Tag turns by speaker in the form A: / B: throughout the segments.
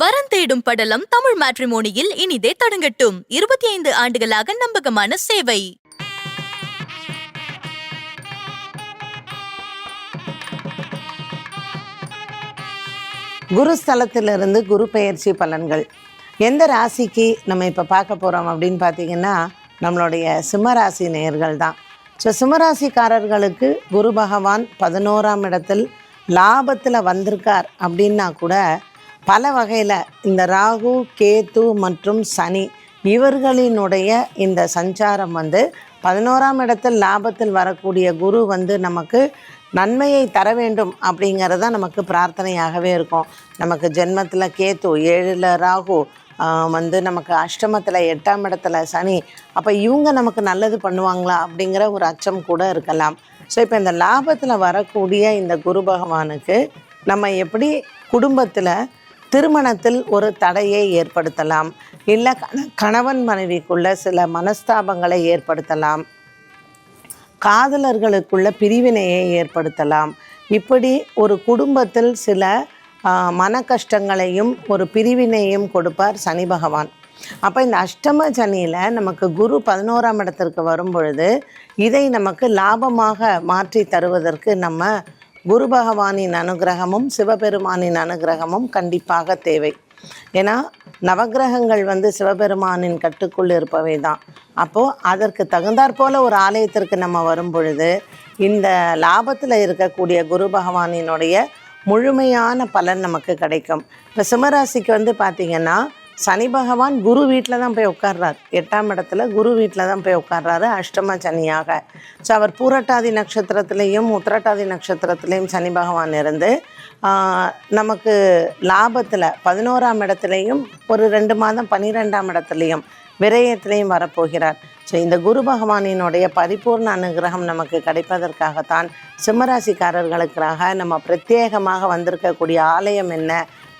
A: வரன் தேடும் படலம் தமிழ் மேட்ரிமோனியில் இனிதே தொடங்கட்டும். இருபத்தி ஐந்து ஆண்டுகளாக நம்பகமான சேவை.
B: குரு ஸ்தலத்திலிருந்து குரு பெயர்ச்சி பலன்கள். எந்த ராசிக்கு நம்ம இப்போ பார்க்க போகிறோம் அப்படின்னு பார்த்தீங்கன்னா நம்மளுடைய சிம்மராசி நேயர்கள் தான். ஸோ சிம்மராசிக்காரர்களுக்கு குரு பகவான் பதினோராம் இடத்தில் லாபத்தில் வந்திருக்கார் அப்படின்னா கூட பல வகையில் இந்த ராகு கேத்து மற்றும் சனி இவர்களினுடைய இந்த சஞ்சாரம் வந்து பதினோராம் இடத்தில் லாபத்தில் வரக்கூடிய குரு வந்து நமக்கு நன்மையை தர வேண்டும் அப்படிங்கிறது தான் நமக்கு பிரார்த்தனையாகவே இருக்கும். நமக்கு ஜென்மத்தில் கேத்து ஏழில் ராகு வந்து நமக்கு அஷ்டமத்தில் எட்டாம் இடத்துல சனி அப்போ இவங்க நமக்கு நல்லது பண்ணுவாங்களா அப்படிங்கிற ஒரு அச்சம் கூட இருக்கலாம். ஸோ இப்போ இந்த லாபத்தில் வரக்கூடிய இந்த குரு பகவானுக்கு நம்ம எப்படி குடும்பத்தில் திருமணத்தில் ஒரு தடையை ஏற்படுத்தலாம். இல்லை கணவன் மனைவிக்குள்ள சில மனஸ்தாபங்களை ஏற்படுத்தலாம். காதலர்களுக்குள்ள பிரிவினையை ஏற்படுத்தலாம். இப்படி ஒரு குடும்பத்தில் சில மன கஷ்டங்களையும் ஒரு பிரிவினையும் கொடுப்பார் சனி பகவான். அப்போ இந்த அஷ்டம சனியில் நமக்கு குரு பதினோராம் இடத்திற்கு வரும் பொழுது இதை நமக்கு லாபமாக மாற்றி தருவதற்கு நம்ம குரு பகவானின் அனுகிரகமும் சிவபெருமானின் அனுகிரகமும் கண்டிப்பாக தேவை. ஏன்னா நவக்கிரகங்கள் வந்து சிவபெருமானின் கட்டுக்குள் இருப்பவை தான். அப்போது அதற்கு தகுந்தாற்போல் ஒரு ஆலயத்திற்கு நம்ம வரும் பொழுது இந்த லாபத்தில் இருக்கக்கூடிய குரு பகவானினுடைய முழுமையான பலன் நமக்கு கிடைக்கும். இப்போ சிம்மராசிக்கு வந்து பார்த்திங்கன்னா சனி பகவான் குரு வீட்டில் தான் போய் உட்கார்றார். எட்டாம் இடத்துல குரு வீட்டில் தான் போய் உட்கார்றாரு அஷ்டம சனியாக. ஸோ அவர் பூரட்டாதி நட்சத்திரத்துலேயும் உத்திரட்டாதி நட்சத்திரத்துலேயும் சனி பகவான் இருந்து நமக்கு லாபத்தில் பதினோராம் இடத்துலையும் ஒரு ரெண்டு மாதம் பன்னிரெண்டாம் இடத்துலையும் விரயத்திலையும் வரப்போகிறார். ஸோ இந்த குரு பகவானினுடைய பரிபூர்ண அனுகிரகம் நமக்கு கிடைப்பதற்காகத்தான் சிம்மராசிக்காரர்களுக்காக நம்ம பிரத்யேகமாக வந்திருக்கக்கூடிய ஆலயம் என்ன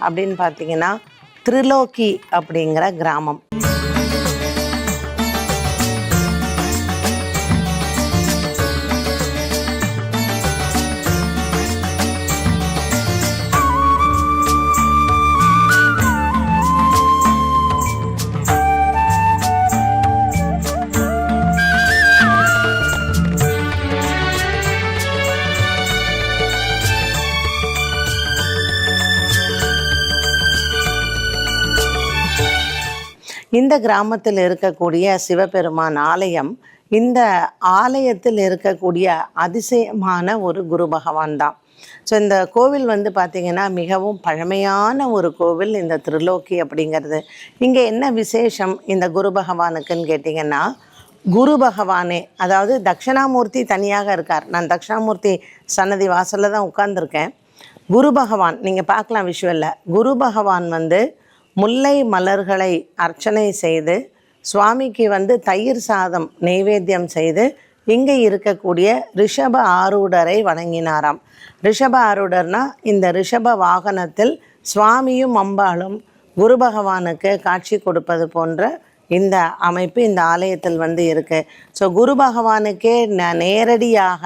B: அப்படின்னு பார்த்தீங்கன்னா திரிலோக்கி அப்படிங்கிற கிராமம். இந்த கிராமத்தில் இருக்கக்கூடிய சிவபெருமான் ஆலயம் இந்த ஆலயத்தில் இருக்கக்கூடிய அதிசயமான ஒரு குரு பகவான் தான். ஸோ இந்த கோவில் வந்து பார்த்திங்கன்னா மிகவும் பழமையான ஒரு கோவில் இந்த திருலோக்கி அப்படிங்கிறது. இங்கே என்ன விசேஷம் இந்த குரு பகவானுக்குன்னு கேட்டிங்கன்னா குரு பகவானே அதாவது தட்சிணாமூர்த்தி தனியாக இருக்கார். நான் தட்சிணாமூர்த்தி சன்னதி வாசலில் தான் உட்கார்ந்துருக்கேன். குரு பகவான் நீங்கள் பார்க்கலாம் விஷுவலில் குரு பகவான் வந்து முல்லை மலர்களை அர்ச்சனை செய்து சுவாமிக்கு வந்து தயிர் சாதம் நெய்வேத்தியம் செய்து இங்கே இருக்கக்கூடிய ரிஷப ஆரூடரை வணங்கினாராம். ரிஷப ஆரூடர்னா இந்த ரிஷப வாகனத்தில் சுவாமியும் அம்பாளும் குரு பகவானுக்கு காட்சி கொடுப்பது போன்ற இந்த அமைப்பு இந்த ஆலயத்தில் வந்து இருக்குது ஸோ குரு பகவானுக்கே ந நேரடியாக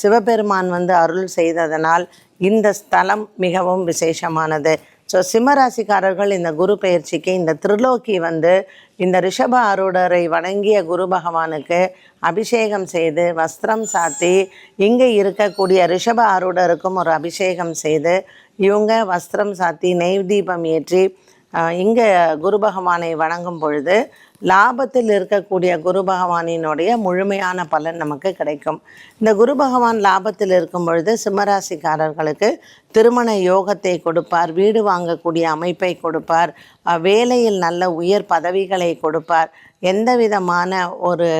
B: சிவபெருமான் வந்து அருள் செய்ததனால் இந்த ஸ்தலம் மிகவும் விசேஷமானது. ஸோ சிம்மராசிக்காரர்கள் இந்த குரு பயிற்சிக்கு இந்த திருலோக்கி வந்து இந்த ரிஷப அருடரை வணங்கிய குரு பகவானுக்கு அபிஷேகம் செய்து வஸ்திரம் சாத்தி இங்கே இருக்கக்கூடிய ரிஷப அருடருக்கும் ஒரு அபிஷேகம் செய்து இவங்க வஸ்திரம் சாத்தி நெய் தீபம் ஏற்றி இங்கே குரு பகவானை வணங்கும் பொழுது லாபத்தில் இருக்கக்கூடிய குரு பகவானினுடைய முழுமையான பலன் நமக்கு கிடைக்கும். இந்த குரு பகவான் லாபத்தில் இருக்கும் பொழுது சிம்மராசிக்காரர்களுக்கு திருமண யோகத்தை கொடுப்பார் வீடு வாங்கக்கூடிய அமைப்பை கொடுப்பார் வேலையில் நல்ல உயர் பதவிகளை கொடுப்பார். எந்த விதமான ஒரு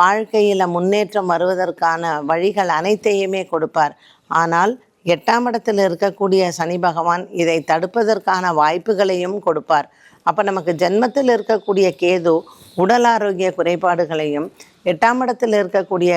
B: வாழ்க்கையில் முன்னேற்றம் வருவதற்கான வழிகள் அனைத்தையுமே கொடுப்பார். ஆனால் எட்டாம் இடத்தில் இருக்கக்கூடிய சனி பகவான் இதை தடுப்பதற்கான வாய்ப்புகளையும் கொடுப்பார். அப்போ நமக்கு ஜென்மத்தில் இருக்கக்கூடிய கேது உடல் ஆரோக்கிய குறைபாடுகளையும் எட்டாம் இடத்தில் இருக்கக்கூடிய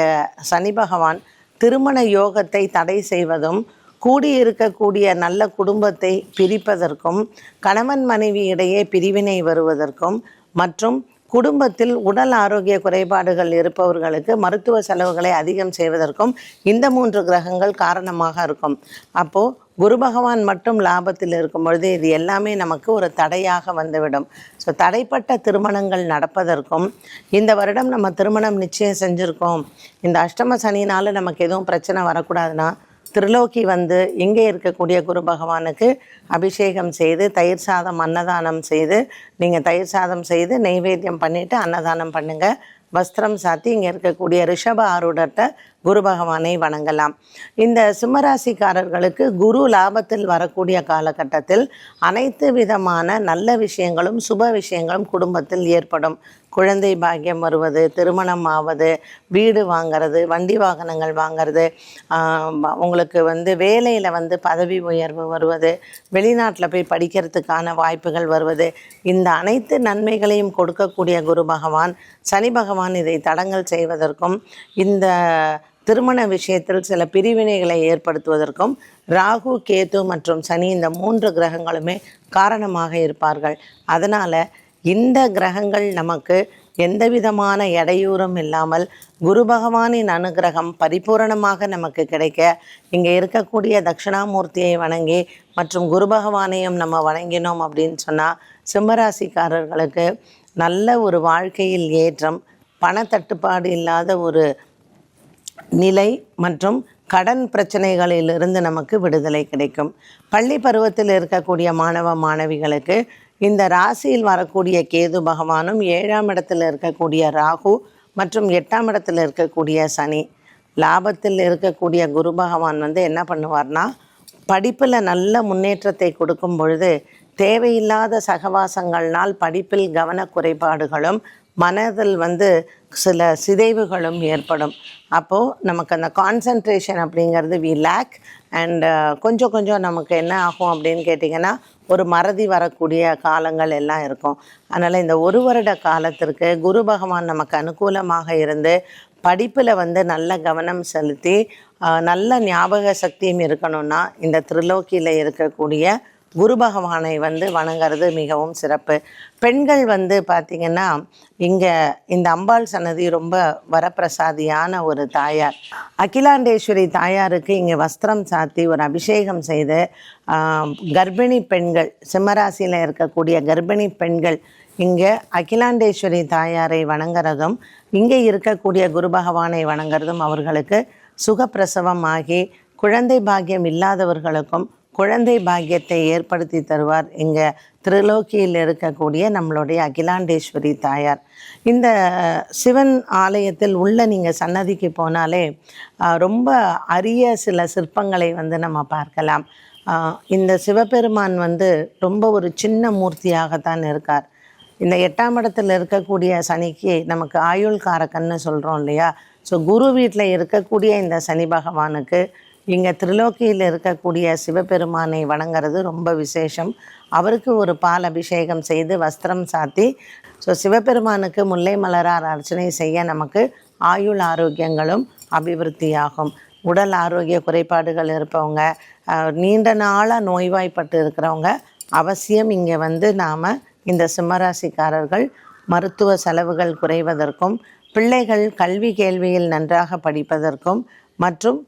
B: சனி பகவான் திருமண யோகத்தை தடை செய்வதும் கூடியிருக்கக்கூடிய நல்ல குடும்பத்தை பிரிப்பதற்கும் கணவன் மனைவி இடையே பிரிவினை வருவதற்கும் மற்றும் குடும்பத்தில் உடல் ஆரோக்கிய குறைபாடுகள் இருப்பவர்களுக்கு மருத்துவ செலவுகளை அதிகம் செய்வதற்கும் இந்த மூன்று கிரகங்கள் காரணமாக இருக்கும். அப்போது குரு பகவான் மட்டும் லாபத்தில் இருக்கும் பொழுது இது எல்லாமே நமக்கு ஒரு தடையாக வந்துவிடும். ஸோ தடைப்பட்ட திருமணங்கள் நடப்பதற்கும் இந்த வருடம் நம்ம திருமணம் நிச்சயம் செஞ்சுருக்கோம். இந்த அஷ்டம சனினால் நமக்கு எதுவும் பிரச்சனை வரக்கூடாதுன்னா திருலோக்கி வந்து இங்கே இருக்கக்கூடிய குரு பகவானுக்கு அபிஷேகம் செய்து தயிர் சாதம் அன்னதானம் செய்து நீங்கள் தயிர் சாதம் செய்து நெய்வேத்தியம் பண்ணிவிட்டு அன்னதானம் பண்ணுங்கள் வஸ்திரம் சாத்தி இங்கே இருக்கக்கூடிய ரிஷப ஆருடர்கிட்ட குரு பகவானை வணங்கலாம். இந்த சிம்மராசிக்காரர்களுக்கு குரு லாபத்தில் வரக்கூடிய காலகட்டத்தில் அனைத்து விதமான நல்ல விஷயங்களும் சுப விஷயங்களும் குடும்பத்தில் ஏற்படும். குழந்தை பாக்கியம் வருவது திருமணம் ஆவது வீடு வாங்கிறது வண்டி வாகனங்கள் வாங்கிறது உங்களுக்கு வந்து வேலையில் வந்து பதவி உயர்வு வருவது வெளிநாட்டில் போய் படிக்கிறதுக்கான வாய்ப்புகள் வருவது இந்த அனைத்து நன்மைகளையும் கொடுக்கக்கூடிய குரு பகவான் சனி பகவான் இதை தடங்கல் செய்வதற்கும் இந்த திருமண விஷயத்தில் சில பிரிவினைகளை ஏற்படுத்துவதற்கும் ராகு கேது மற்றும் சனி இந்த மூன்று கிரகங்களுமே காரணமாக இருப்பார்கள். அதனால் இந்த கிரகங்கள் நமக்கு எந்த விதமான இடையூறும் இல்லாமல் குரு பகவானின் அனுகிரகம் பரிபூரணமாக நமக்கு கிடைக்க இங்கே இருக்கக்கூடிய தட்சிணாமூர்த்தியை வணங்கி மற்றும் குரு பகவானையும் நம்ம வணங்கினோம் அப்படின்னு சொன்னால் சிம்மராசிக்காரர்களுக்கு நல்ல ஒரு வாழ்க்கையில் ஏற்றம் பணத்தட்டுப்பாடு இல்லாத ஒரு நிலை மற்றும் கடன் பிரச்சனைகளிலிருந்து நமக்கு விடுதலை கிடைக்கும். பள்ளி பருவத்தில் இருக்கக்கூடிய மாணவ மாணவிகளுக்கு இந்த ராசியில் வரக்கூடிய கேது பகவானும் ஏழாம் இடத்தில் இருக்கக்கூடிய ராகு மற்றும் எட்டாம் இடத்தில் இருக்கக்கூடிய சனி. லாபத்தில் இருக்கக்கூடிய குரு பகவான் வந்து என்ன பண்ணுவார்னா படிப்பில் நல்ல முன்னேற்றத்தை கொடுக்கும் பொழுது தேவையில்லாத சகவாசங்கள்னால் படிப்பில் கவன குறைபாடுகளும் மனதில் வந்து சில சிதைவுகளும் ஏற்படும். அப்போது நமக்கு அந்த கான்சன்ட்ரேஷன் அப்படிங்கிறது வி லேக் அண்ட் கொஞ்சம் கொஞ்சம் நமக்கு என்ன ஆகும் அப்படின்னு கேட்டிங்கன்னா ஒரு மறதி வரக்கூடிய காலங்கள் எல்லாம் இருக்கும். அதனால் இந்த ஒரு வருட காலத்திற்கு குரு பகவான் நமக்கு அனுகூலமாக இருந்து படிப்பில் வந்து நல்ல கவனம் செலுத்தி uh, நல்ல ஞாபக சக்தியும் இருக்கணும்னா இந்த திரிலோக்கியில் இருக்கக்கூடிய குரு பகவானை வந்து வணங்குறது மிகவும் சிறப்பு. பெண்கள் வந்து பார்த்திங்கன்னா இங்கே இந்த அம்பாள் சன்னதி ரொம்ப வரப்பிரசாதியான ஒரு தாயார். அகிலாண்டேஸ்வரி தாயாருக்கு இங்கே வஸ்திரம் சாத்தி ஒரு அபிஷேகம் செய்து கர்ப்பிணி பெண்கள் சிம்மராசியில் இருக்கக்கூடிய கர்ப்பிணி பெண்கள் இங்கே அகிலாண்டேஸ்வரி தாயாரை வணங்குறதும் இங்கே இருக்கக்கூடிய குரு பகவானை வணங்குறதும் அவர்களுக்கு சுகப்பிரசவம் ஆகி குழந்தை பாக்கியம் இல்லாதவர்களுக்கும் குழந்தை பாக்கியத்தை ஏற்படுத்தி தருவார் இங்கே திருலோக்கியில் இருக்கக்கூடிய நம்மளுடைய அகிலாண்டேஸ்வரி தாயார். இந்த சிவன் ஆலயத்தில் உள்ள நீங்கள் சன்னதிக்கு போனாலே ரொம்ப அரிய சில சிற்பங்களை வந்து நம்ம பார்க்கலாம். இந்த சிவபெருமான் வந்து ரொம்ப ஒரு சின்ன மூர்த்தியாகத்தான் இருக்கார். இந்த எட்டாம் இடத்துல இருக்கக்கூடிய சனிக்கு நமக்கு ஆயுள் காரக்கன்னு சொல்கிறோம் இல்லையா? ஸோ குரு வீட்டில் இருக்கக்கூடிய இந்த சனி பகவானுக்கு இங்கே திருலோக்கியில் இருக்கக்கூடிய சிவபெருமானை வணங்குறது ரொம்ப விசேஷம். அவருக்கு ஒரு பால் அபிஷேகம் செய்து வஸ்திரம் சாத்தி ஸோ சிவபெருமானுக்கு முல்லை மலரார் அர்ச்சனை செய்ய நமக்கு ஆயுள் ஆரோக்கியங்களும் அபிவிருத்தியாகும். உடல் ஆரோக்கிய குறைபாடுகள் இருப்பவங்க நீண்ட நாளாக நோய்வாய்ப்பட்டு இருக்கிறவங்க அவசியம் இங்கே வந்து நாம் இந்த சிம்மராசிக்காரர்கள் மருத்துவ செலவுகள் குறைவதற்கும் பிள்ளைகள் கல்வி கேள்வியில் நன்றாக படிப்பதற்கும் மற்றும்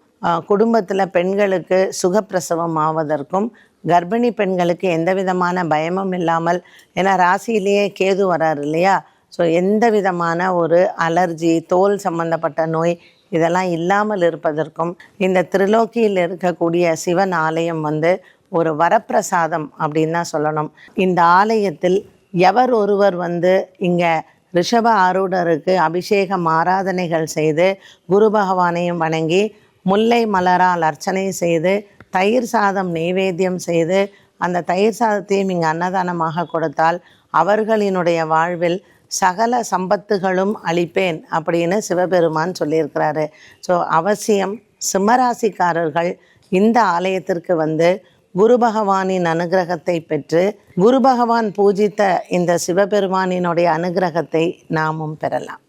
B: குடும்பத்தில் பெண்களுக்கு சுகப்பிரசவம் ஆவதற்கும் கர்ப்பிணி பெண்களுக்கு எந்த விதமான பயமும் இல்லாமல் ஏன்னா ராசியிலேயே கேது வரார் இல்லையா? ஸோ எந்த விதமான ஒரு அலர்ஜி தோல் சம்பந்தப்பட்ட நோய் இதெல்லாம் இல்லாமல் இருப்பதற்கும் இந்த திருலோக்கியில் இருக்கக்கூடிய சிவன் ஆலயம் வந்து ஒரு வரப்பிரசாதம் அப்படின்னு தான் சொல்லணும். இந்த ஆலயத்தில் எவர் ஒருவர் வந்து இங்கே ரிஷப ஆரூடருக்கு அபிஷேகம் ஆராதனைகள் செய்து குரு பகவானையும் வணங்கி முல்லை மலரால் அர்ச்சனை செய்து தயிர் சாதம் நெய்வேத்தியம் செய்து அந்த தயிர் சாதத்தையும் இங்கே அன்னதானமாக கொடுத்தால் அவர்களினுடைய வாழ்வில் சகல சம்பத்துகளும் அளிப்பேன் அப்படின்னு சிவபெருமான் சொல்லியிருக்கிறாரு. ஸோ அவசியம் சிம்மராசிக்காரர்கள் இந்த ஆலயத்திற்கு வந்து குரு பகவானின் அனுகிரகத்தை பெற்று குரு பகவான் பூஜித்த இந்த சிவபெருமானினுடைய அனுகிரகத்தை நாமும் பெறலாம்.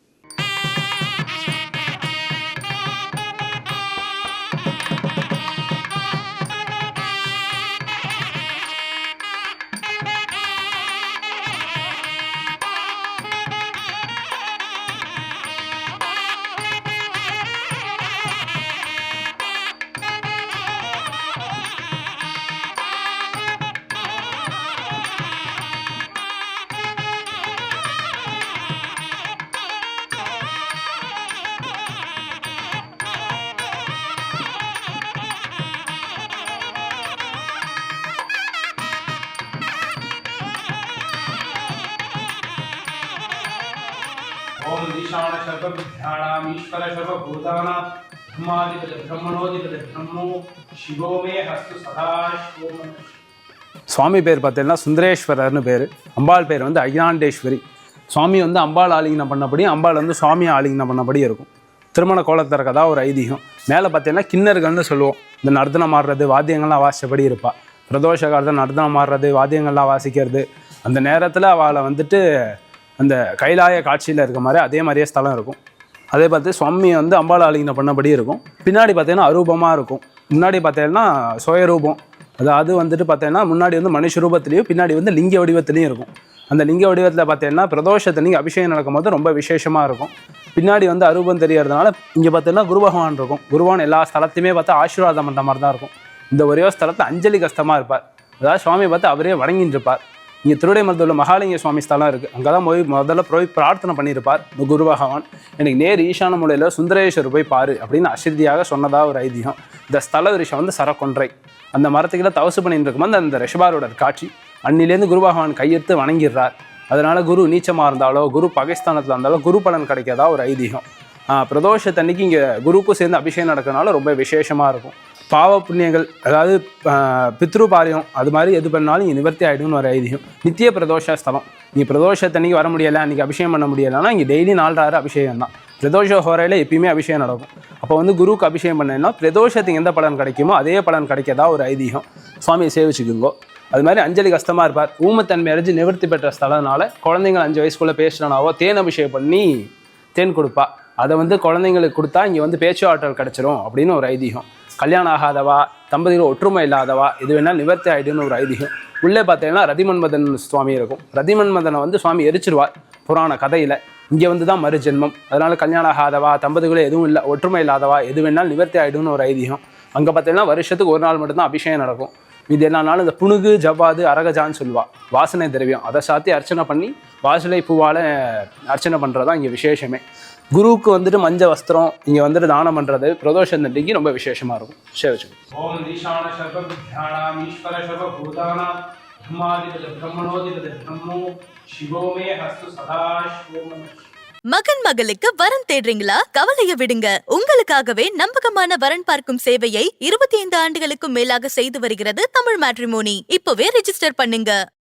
C: ईशान सर्वविद्यानाम ईश्वर सर्वभूतानां ब्रह्मादिपति ब्रह्मणोदिपति ब्रह्मो शिवो मे हस्तु सदा शिवो मे
D: சுவாமி பேர் பார்த்தீங்கன்னா சுந்தரேஸ்வரர்னு பேர் அம்பாள் பேர் வந்து அகிலாண்டேஸ்வரி சுவாமி வந்து அம்பாள் ஆலிங்கனம் பண்ணபடி அம்பாள் வந்து சுவாமி ஆலிங்கனம் பண்ணபடி இருக்கும் திருமண கோலத்தர கதா ஒரு ஐதீகம் மேலே பார்த்தீங்கன்னா கிண்ணர்கள்னு சொல்லுவோம் இந்த நர்த்தனம் ஆடுறது வாத்தியங்கள்லாம் வாசிச்சபடி இருப்பா பிரதோஷ காலத்தில் நர்த்தனம் ஆடுறது வாத்தியங்கள்லாம் வாசிக்கிறது அந்த நேரத்தில் அவளை வந்துட்டு அந்த கைலாய காட்சியில் இருக்க மாதிரி அதே மாதிரியே ஸ்தலம் இருக்கும். அதே பார்த்து சுவாமி வந்து அம்பாள் ஆலிங்கனம் பண்ணபடி இருக்கும். பின்னாடி பார்த்தீங்கன்னா அரூபமாக இருக்கும். முன்னாடி பார்த்தீங்கன்னா சுயரூபம். அதாவது வந்துட்டு பார்த்தீங்கன்னா முன்னாடி வந்து மனுஷ ரூபத்துலேயும் பின்னாடி வந்து லிங்க வடிவத்துலேயும் இருக்கும். அந்த லிங்க வடிவத்தில் பார்த்தீங்கன்னா பிரதோஷத்தன்னைக்கு அபிஷேகம் நடக்கும்போது ரொம்ப விசேஷமாக இருக்கும். பின்னாடி வந்து அரூபம் தெரியறதுனால இங்கே பார்த்தீங்கன்னா குரு பகவான் இருக்கும். குருவான் எல்லா ஸ்தலத்தையுமே பார்த்தா ஆசீர்வாதம் பண்ணுற மாதிரி தான் இருக்கும். இந்த ஒரே ஒரு அஞ்சலி கஷ்டமாக இருப்பார். அதாவது சுவாமியை பார்த்து அவரே வணங்கிட்டு இருப்பார். இங்கே திருவிடைமருத்துவ மகாலிங்க சுவாமி ஸ்தலம் இருக்குது அங்கே தான் போய் முதல்ல போய் பிரார்த்தனை பண்ணியிருப்பார். குரு பகவான். எனக்கு நேர் ஈசான மூலையில் சுந்தரேஸ்வர் போய் பாரு அப்படின்னு அசித்தியாக சொன்னதாக ஒரு ஐதீகம். இந்த ஸ்தல விஷயம் வந்து சரக்கொன்றை. அந்த மரத்துக்கிட்ட தவசு பண்ணிட்டு இருக்கும்போது அந்த ரிஷபாரோட காட்சி. அன்னிலேருந்து குரு பகவான் கையெடுத்து வணங்கிடுறார். அதனால குரு நீச்சமாக இருந்தாலோ குரு பகைஸ்தானத்தில் இருந்தாலோ குரு பலன் கிடைக்காதா ஒரு ஐதீகம். பிரதோஷத்தன்னைக்கு இங்கே குருவுக்கும் சேர்ந்து அபிஷேகம் நடக்கிறதுனால ரொம்ப விசேஷமாக இருக்கும். பாவ புண்ணியங்கள் அதாவது பித்ரு பாரியம் அது மாதிரி எது பண்ணாலும் இங்கே நிவர்த்தி ஆகிடும்னு ஒரு ஐதீகம். நித்திய பிரதோஷ ஸ்தலம் நீ பிரதோஷத்தன்னைக்கு வர முடியலை அன்றைக்கி அபிஷேகம் பண்ண முடியலைன்னா இங்கே டெய்லி நாலு அபிஷேகம் தான். பிரதோஷ ஹோரையில் எப்பயுமே அபிஷேகம் நடக்கும். அப்போ வந்து குருவுக்கு அபிஷேகம் பண்ணேன்னா பிரதோஷத்துக்கு எந்த பலன் கிடைக்குமோ அதே பலன் கிடைக்கதா ஒரு ஐதீகம். சுவாமியை சேவிச்சுக்குங்கோ. அது மாதிரி அஞ்சலி கஷ்டமாக இருப்பார். ஊமத்தன்மை அறிஞ்சு நிவர்த்தி பெற்ற ஸ்தலனால குழந்தைங்க அஞ்சு வயசுக்குள்ளே பேசுகிறனாவோ தேன் அபிஷேகம் பண்ணி தேன் கொடுப்பா. அதை வந்து குழந்தைங்களுக்கு கொடுத்தா இங்கே வந்து பேச்சு ஆற்றல் கிடச்சிரும் அப்படின்னு ஒரு ஐதீகம். கல்யாணம் ஆகாதவா தம்பதிகள் ஒற்றுமை இல்லாதவா இது வேணால் நிவர்த்தி ஆகிடுன்னு ஒரு ஐதீகம். உள்ளே பார்த்தீங்கன்னா ரதிமன்மதன் சுவாமி இருக்கும். ரதிமன்மதனை வந்து சுவாமி எரிச்சிருவார் புராண கதையில். இங்கே வந்து தான் மறு ஜென்மம் கல்யாணம் ஆகாதவா தம்பதிகளும் எதுவும் இல்லை ஒற்றுமை இல்லாதவா எது வேணாலும் நிவர்த்தி ஆகிடும்னு ஒரு ஐதீகம். அங்கே பார்த்தீங்கன்னா வருஷத்துக்கு ஒரு நாள் மட்டும்தான் அபிஷேகம் நடக்கும். இது எல்லா நாளும் இந்த புணுகு ஜவ்வாது அரகஜான்னு சொல்லுவா. வாசனை திரவியம். அதை சாத்தி அர்ச்சனை பண்ணி வாசலை பூவால் அர்ச்சனை பண்ணுறது தான் இங்கே விசேஷமே. குருவுக்கு வந்துட்டு மஞ்ச வஸ்திரம் இங்க வந்துட்டு தானம் பண்றது பிரதோஷ தண்டிக்கு ரொம்ப விசேஷமா இருக்கும்.
C: சரி
A: மகன் மகளுக்கு வரன் தேடுறீங்களா? கவலைய விடுங்க. உங்களுக்காகவே நம்பகமான வரன் பார்க்கும் சேவையை இருபத்தி ஐந்து ஆண்டுகளுக்கும் மேலாக செய்து வருகிறது தமிழ் மேட்ரிமோனி. இப்பவே ரெஜிஸ்டர் பண்ணுங்க.